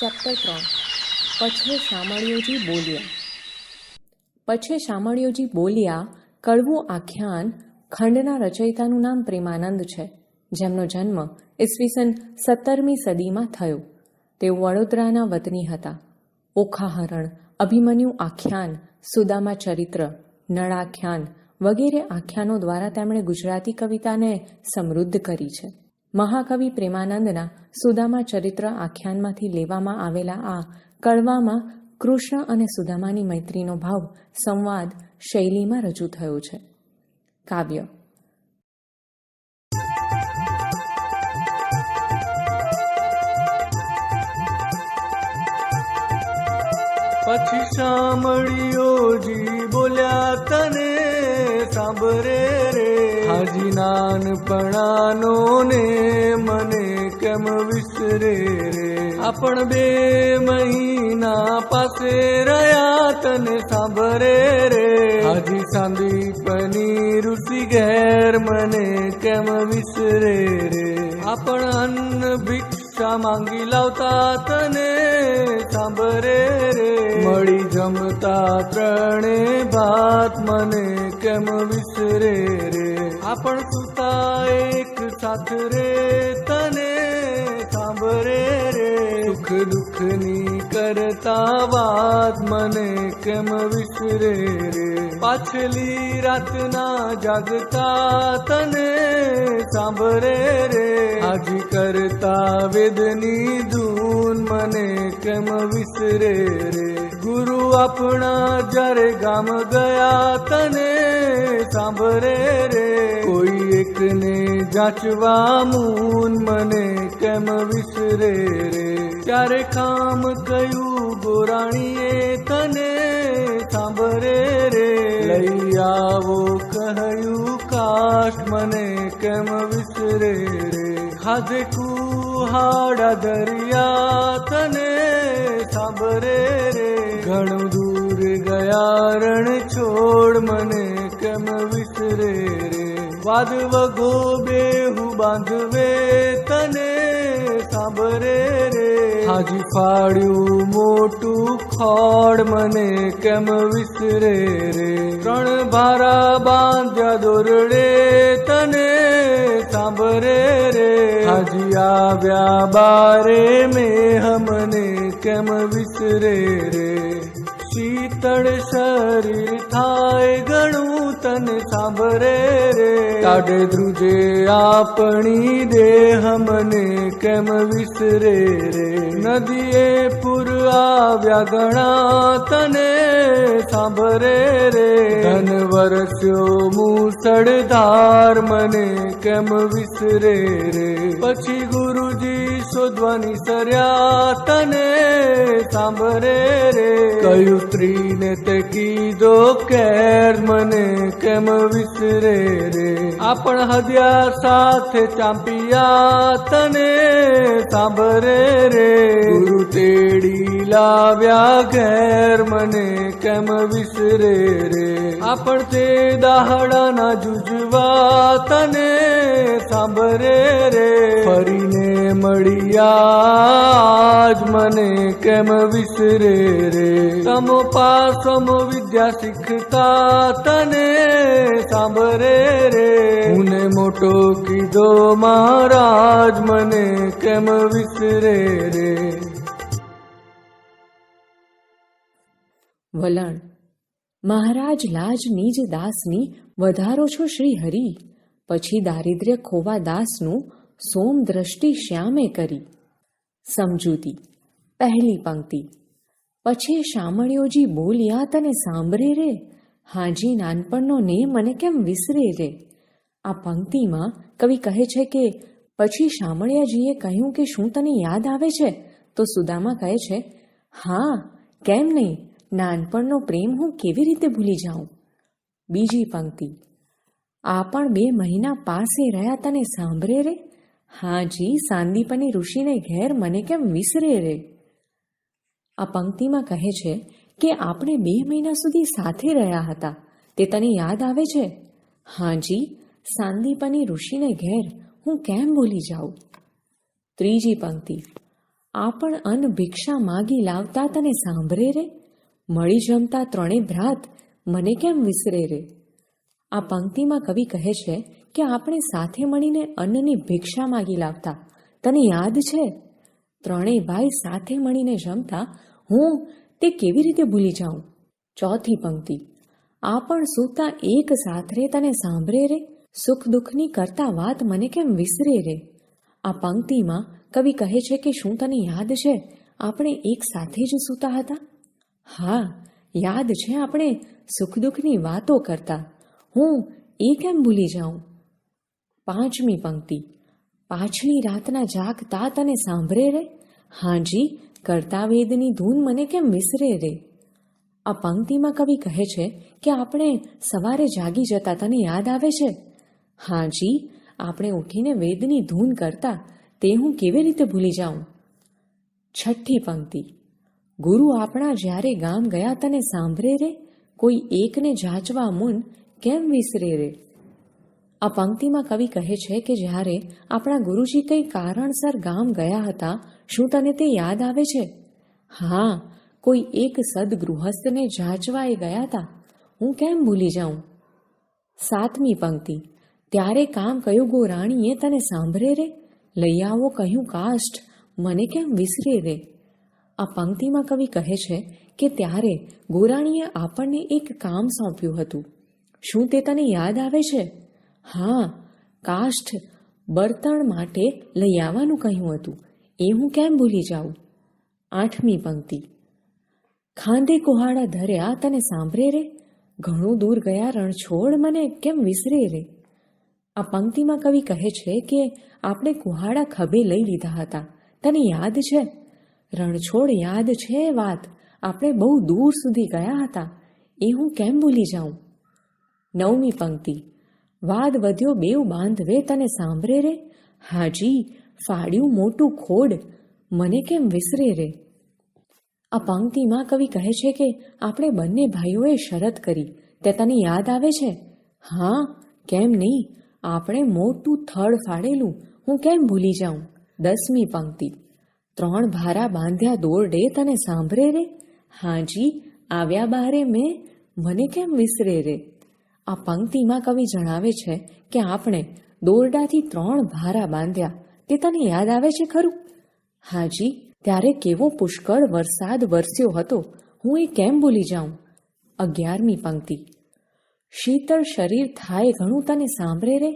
Chapter ત્રણ. પછે શામળિયોજી બોલ્યા. પછે શામળિયોજી બોલ્યા, કડવું આખ્યાન ખંડના રચયિતાનું નામ પ્રેમાનંદ છે, જેમનો જન્મ ઈસવીસન સત્તરમી સદીમાં થયો. તેઓ વડોદરાના વતની હતા. ઓખાહરણ, અભિમન્યુ આખ્યાન સુદામા ચરિત્ર નળાખ્યાન વગેરે આખ્યાનો દ્વારા તેમણે ગુજરાતી કવિતાને સમૃદ્ધ કરી છે. મહાકવિ પ્રેમાનંદના સુદામા ચરિત્ર આખ્યાનમાંથી લેવામાં આવેલા આ કડવામાં કૃષ્ણ અને સુદામાની મૈત્રીનો ભાવ સંવાદ શૈલીમાં રજૂ થયો છે. કાવ્ય. પછી સાંભળ્યોજી બોલ્યા તને સાંભરે નાનપણાનો ને મને કેમ વિસરે રે? આપણ બે મહિના પાસે રહ્યા તને સાંભરે રે. હાજી સાંદી પની ઋષિ ઘેર મને કેમ વિસરે રે? આપણ અન્ન ભિક્ષા માંગી લાવતા તને સાંભરે રે. મળી જમતા ત્રણે ભાત મને કેમ વિસરે રે? આપણ સુતા એક સાથ રે તને સાંભરે રે સુખ દુઃખની કરતા વાત મને કેમ વિસરે રે પાછલી રાતના જાગતા તને સાંભરે રે હાજી કરતા વેદની ધૂન મને કેમ વિસરે રે ગુરુ આપણા જ્યારે ગામ ગયા તને સાંભરે રે એકને જાચવા મૂન મને કેમ વિસરે રે? ક્યારે કામ કયું ગોરાણીએ તને સાંભરે રે? લઈ આવો કહ્યું કાશ મને કેમ વિસરે રે? ખાધે કુહાડા દરિયા તને સાંભરે રે? ઘણું દૂર ગયા રણ છોડ મને કેમ વિસરે રે વાદ વગો બેહુ બાંધવે તને સાંભરે રે. હાજી ફાડ્યું મોટું ખોડ મને કેમ વિસરે રે? ત્રણ ભારા બાંધ્યા દોરડે તને સાંભરે રે. હાજી આવ્યા બારે મેં મને કેમ વિસરે રે? શીતળ શરીર થાય ઘણું તને સાંભરે રે. તાડે ધ્રુજે આપણી દેહ મને કેમ વિસરે રે? નદીએ પુર આવ્યા ગણા તને સાંભરે રે. ધન વરસ્યો મુસળધાર મને કેમ વિસરે રે? પછી ગુરુજી શોધવાની સર્યા તને સાંભરે રે કયું સ્ત્રીને તે કીધો, કેર મને કેમ વિસરે રે? આપણ હદ્યા સાથે ચાંપિયા તને સાંભરે રે. ગુરુ તેડી લાવ્યા, ઘેર મને કેમ વિસરે રે? આપણ તે દાહડાના જુજવા તને સાંભરે રે. ફરીને મળ્યા મને કેમ વિસરે રે? તમો પાસમ વિદ્યા શીખતા તને સાંભરે રે. મને મોટો કીધો, મહારાજ, મને કેમ વિસરે રે? વલણ. મહારાજ લાજ નિજ દાસની વધારો છો શ્રી હરિ પછી દારિદ્ર્ય ખોવા દાસનું સોમ દ્રષ્ટિ શ્યામે કરી. સમજૂતી, પહેલી પંક્તિ. પછી શામળિયોજી બોલ્યા, તને સાંભળે રે? હાજી નાનપણનો ને મને કેમ વિસરે રે? આ પંક્તિમાં કવિ કહે છે કે, પછી શામળિયાજીએ કહ્યું કે શું તને યાદ આવે છે? તો સુદામા કહે છે, હા, કેમ નહીં? નાનપણનો પ્રેમ હું કેવી રીતે ભૂલી જાઉં? બીજી પંક્તિ, આ પણ બે મહિના પાસે રહ્યા તને સાંભળે રે? હાજી સાંદીપની ઋષિને ઘેર મને કેમ વિસરે રે? આ પંક્તિમાં કહે છે કે આપણે બે મહિના સુધી સાથે રહ્યા હતા. તે તને યાદ આવે છે? હાજી સાંદીપની ઋષિને ઘેર હું કેમ ભૂલી જાઉં? ત્રીજી પંક્તિ, આ પણ અન્ન ભિક્ષા માગી લાવતા તને સાંભળે રે? મળી જમતા ત્રણે ભ્રાત મને કેમ વિસરે રે? આ પંક્તિમાં કવિ કહે છે કે આપણે સાથે મળીને અન્નની ભિક્ષા માગી લાવતા. તને યાદ છે? ત્રણેય ભાઈ સાથે મળીને જમતા હું તે કેવી રીતે ભૂલી જાઉં? ચોથી પંક્તિ. આ પણ સૂતા એક સાથે તને સાંભળે રે? સુખ દુઃખની કરતા વાત મને કેમ વિસરે રે? આ પંક્તિમાં કવિ કહે છે કે શું તને યાદ છે? આપણે એક સાથે જ સૂતા હતા? હા, યાદ છે આપણે સુખ દુઃખની વાતો કરતા. હું એ કેમ ભૂલી જાઉં? પાંચમી પંક્તિ. પાછલી રાતના જાગતા તને સાંભળે રે? હાજી કરતા વેદની ધૂન મને કેમ વિસરે રે? આ પંક્તિમાં કવિ કહે છે કે આપણે સવારે જાગી જતા તને યાદ આવે છે? હાજી આપણે ઉઠીને વેદની ધૂન કરતા, તે હું કેવી રીતે ભૂલી જાઉં? છઠ્ઠી પંક્તિ. ગુરુ આપણા જ્યારે ગામ ગયા તને સાંભળે રે? કોઈ એકને જાચવા મુન કેમ વિસરે રે? આ પંક્તિમાં કવિ કહે છે કે જ્યારે આપણા ગુરુજી કંઈ કારણસર ગામ ગયા હતા, શું તને તે યાદ આવે છે? હા, કોઈ એક સદગૃહસ્થને જાચવા એ ગયા હતા હું કેમ ભૂલી જાઉં? સાતમી પંક્તિ. ત્યારે કામ કયું ગો રાણીએ તને સાંભળે રે? લઈ આવો કહ્યું કાષ્ટ. મને કેમ વિસરે રે? આ પંક્તિમાં કવિ કહે છે કે ત્યારે ગોરાણીએ આપણને એક કામ સોંપ્યું હતું. શું તે તને યાદ આવે છે? હા, કાષ્ઠ બળતણ માટે લઈ આવવાનું કહ્યું હતું. એ હું કેમ ભૂલી જાઉં? આઠમી પંક્તિ. ખાંદે કુહાડા ધર્યા તને સાંભળે રે? ઘણું દૂર ગયા રણછોડ મને કેમ વિસરે રે? આ પંક્તિમાં કવિ કહે છે કે આપણે કુહાડા ખભે લઈ લીધા હતા. તને યાદ છે? રણછોડ યાદ છે વાત. આપણે બહુ દૂર સુધી ગયા હતા. એ હું કેમ ભૂલી જાઉં? નવમી પંક્તિ. વાદ વધ્યો બેવ બાંધવે તને સાંભળે રે? હાજી, ફાડ્યું મોટું ખોડ. મને કેમ વિસરે રે? આ પંક્તિમાં કવિ કહે છે કે આપણે બંને ભાઈઓએ શરત કરી. તે તને યાદ આવે છે? હા, કેમ નહીં? આપણે મોટું થડ ફાડેલું. હું કેમ ભૂલી જાઉં? દસમી પંક્તિ. ત્રણ ભારા બાંધ્યા દોરડે તને સાંભળે રે? હાજી આવ્યા બારે મેં, મને કેમ વિસરે રે? આ પંક્તિમાં કવિ જણાવે છે કે આપણે દોરડાથી ત્રણ ભારા બાંધ્યા, તે તને યાદ આવે છે ખરું? હાજી ત્યારે કેવો પુષ્કળ વરસાદ વરસ્યો હતો. હું એ કેમ ભૂલી જાઉં? અગિયારમી પંક્તિ. શીતળ શરીર થાય ઘણું તને સાંભળે રે?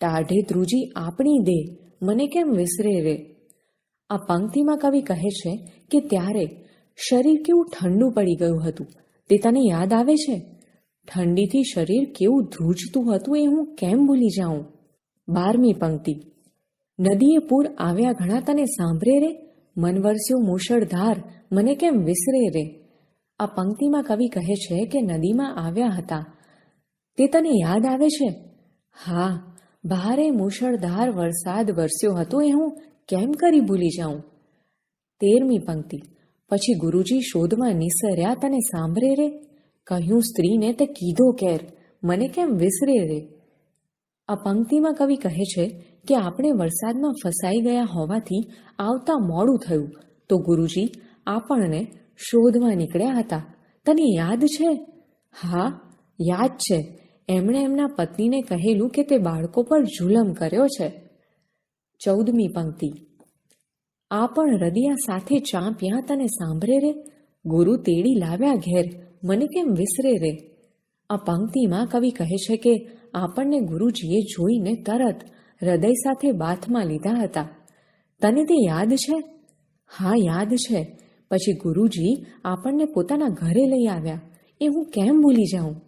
ટાઢે ધ્રુજી આપણી દે, મને કેમ વિસરે રે? આ પંક્તિમાં કવિ કહે છે કે ત્યારે શરીર કેવું ઠંડુ પડી ગયું હતું. તે તને યાદ આવે છે? ઠંડીથી શરીર કેવું ધ્રુજતું હતું એ હું કેમ ભૂલી જાઉં? બારમી પંક્તિ. નદીએ પૂર આવ્યા ઘણા તને સાંભળે રે? મન વરસ્યો મુશળધાર, મને કેમ વિસરે રે? આ પંક્તિમાં કવિ કહે છે કે નદીમાં આવ્યા હતા. તે તને યાદ આવે છે? હા, ભારે મુશળધાર વરસાદ વરસ્યો હતો એ હું કેમ કરી ભૂલી જાઉં? તેરમી પંક્તિ. પછી ગુરુજી શોધમાં નિસર્યા તને સાંભળે રે? કહ્યું સ્ત્રીને તે કીધો કેર, મને કેમ વિસરે રે? આ પંક્તિમાં કવિ કહે છે કે આપણે વરસાદમાં ફસાઈ ગયા હોવાથી આવતા મોડું થયું. તો ગુરુજી, આપણને શોધવા નીકળ્યા હતા. તને યાદ છે? હા, યાદ છે. એમણે એમના પત્નીને કહેલું કે તે બાળકો પર જુલમ કર્યો છે. ચૌદમી પંક્તિ. આ પણ હૃદયા સાથે ચાંપ્યા તને સાંભળે રે? ગુરુ તેડી લાવ્યા ઘેર, મને કેમ વિસરે રે? આ પંક્તિમાં કવિ કહે છે કે, આપણને ગુરુજીએ જોઈને તરત હૃદય સાથે બાથમાં લીધા હતા. તને તે યાદ છે? હા, યાદ છે. પછી ગુરુજી આપણને પોતાના ઘરે લઈ આવ્યા. એ હું કેમ ભૂલી જાઉં?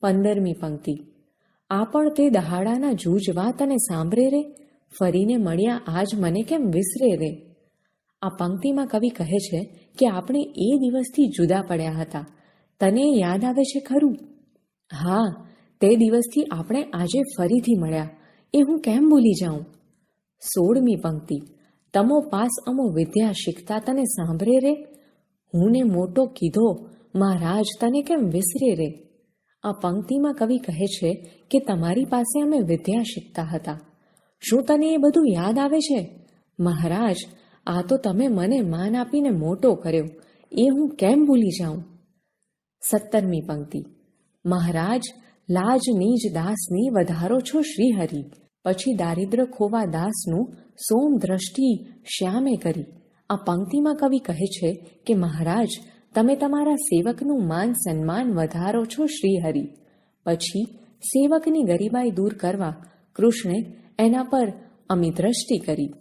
પંદરમી પંક્તિ. આ પણ તે દહાડાના જૂજવા તને સાંભળે રે? ફરીને મળ્યા આજ મને કેમ વિસરે રે? આ પંક્તિમાં કવિ કહે છે કે આપણે એ દિવસથી જુદા પડ્યા હતા. તને યાદ આવે છે ખરું? હા, તે દિવસથી આપણે આજે ફરીથી મળ્યા. એ હું કેમ ભૂલી જાઉં? સોળમી પંક્તિ. તમો પાસ અમો વિદ્યા શીખતા તને સાંભળે રે? હું ને મોટો કીધો, મહારાજ, તને કેમ વિસરે રે? આ પંક્તિમાં કવિ કહે છે કે તમારી પાસે અમે વિદ્યા શીખતા હતા. શું તને એ બધું યાદ આવે છે? મહારાજ, આ તો તમે મને માન આપીને મોટો કર્યો. એ હું કેમ ભૂલી જાઉં? સત્તરમી પંક્તિ. મહારાજ લાજ નીજ દાસની વધારો છો શ્રીહરિ. પછી દારિદ્ર ખોવા દાસનું સોમ દ્રષ્ટિ શ્યામે કરી. આ પંક્તિમાં કવિ કહે છે કે, મહારાજ, તમે તમારા સેવકનું માન સન્માન વધારો છો શ્રીહરિ. પછી, સેવકની ગરીબાઈ દૂર કરવા, કૃષ્ણે એના પર અમી દ્રષ્ટિ કરી.